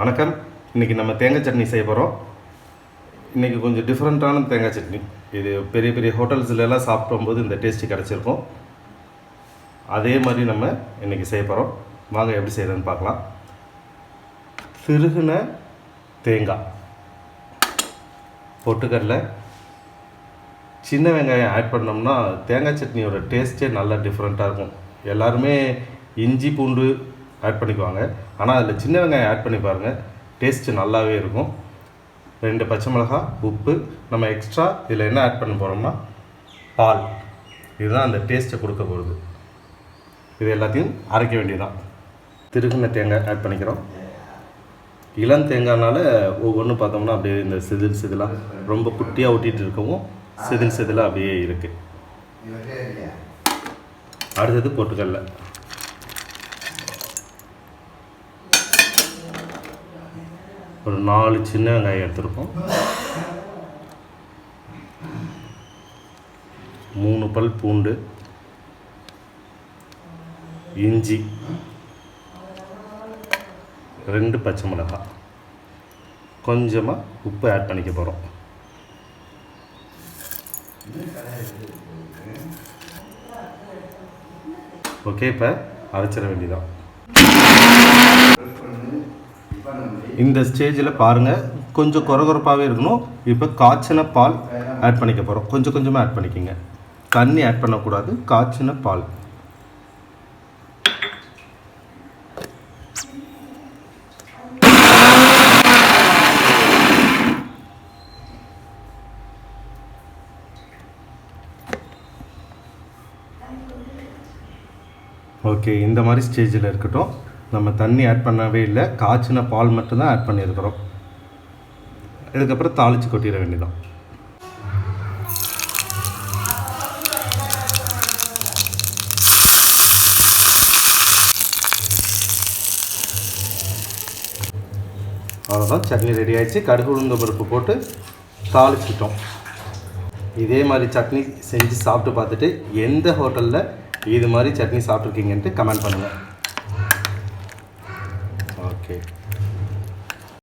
வணக்கம். இன்றைக்கி நம்ம தேங்காய் சட்னி செய்ய போகிறோம் இன்றைக்கி கொஞ்சம் டிஃப்ரெண்ட்டான தேங்காய் சட்னி. இது பெரிய பெரிய ஹோட்டல்ஸ்லலாம் சாப்பிடும்போது இந்த டேஸ்ட்டு கிடச்சிருக்கும். அதே மாதிரி நம்ம இன்றைக்கி செய்ய போகிறோம் வாங்க எப்படி செய்கிறதுன்னு பார்க்கலாம். திருகுன தேங்காய். பொட்டுக்கடலை. சின்ன வெங்காயம் ஆட் பண்ணோம்னா தேங்காய் சட்னியோட டேஸ்ட்டே நல்லா டிஃப்ரெண்ட்டாக இருக்கும். எல்லாருமே இஞ்சி பூண்டு ஆட் பண்ணிக்குவாங்க. ஆனால் அதில் சின்ன வெங்காயம் ஆட் பண்ணி பாருங்கள் டேஸ்ட்டு நல்லாவே இருக்கும். ரெண்டு பச்சை மிளகாய் உப்பு. நம்ம எக்ஸ்ட்ரா இதில் என்ன ஆட் பண்ண போகிறோம்னா பால். இதுதான் அந்த டேஸ்ட்டை கொடுக்க போகிறது இது எல்லாத்தையும் அரைக்க வேண்டியதுதான். திருகுன தேங்காய் ஆட் பண்ணிக்கிறோம். இளம் தேங்காய்னால ஒவ்வொன்றும் பார்த்தோம்னா அப்படியே இந்த சிதில் சிதிலாக ரொம்ப குட்டியாக ஒட்டிகிட்டு இருக்கவும் சிதில் சிதிலாக அப்படியே இருக்குது அடுத்தது பொட்டுக்கடலை ஒரு நாலு சின்ன வெங்காயம் எடுத்திருக்கோம். மூணு பல் பூண்டு இஞ்சி ரெண்டு பச்சை மிளகாய். கொஞ்சமாக உப்பு ஆட் பண்ணிக்க போகிறோம் ஓகே இப்போ அரைச்சிட வேண்டியதான் இந்த ஸ்டேஜில் பாருங்கள் கொஞ்சம் குறகுறப்பாகவே இருக்கணும். இப்போ காய்ச்சின பால் ஆட் பண்ணிக்க போகிறோம் கொஞ்சம் கொஞ்சமாக ஆட் பண்ணிக்கோங்க. தண்ணி ஆட் பண்ணக்கூடாது. காய்ச்சின பால். ஓகே இந்த மாதிரி ஸ்டேஜில் இருக்கட்டும். நம்ம தண்ணி ஆட் பண்ணவே இல்லை. காய்ச்சின பால் மட்டும்தான் ஆட் பண்ணியிருக்கிறோம். இதுக்கப்புறம் தாளித்து கொட்டிட வேண்டியதான் அவ்வளோதான் சட்னி ரெடி ஆகிடுச்சு கடுகு உளுந்த பருப்பு போட்டு தாளிச்சிட்டோம். இதே மாதிரி சட்னி செஞ்சு சாப்பிட்டு பார்த்துட்டு எந்த ஹோட்டலில் இது மாதிரி சட்னி சாப்பிட்ருக்கீங்கன்ட்டு கமெண்ட் பண்ணுங்கள் 예.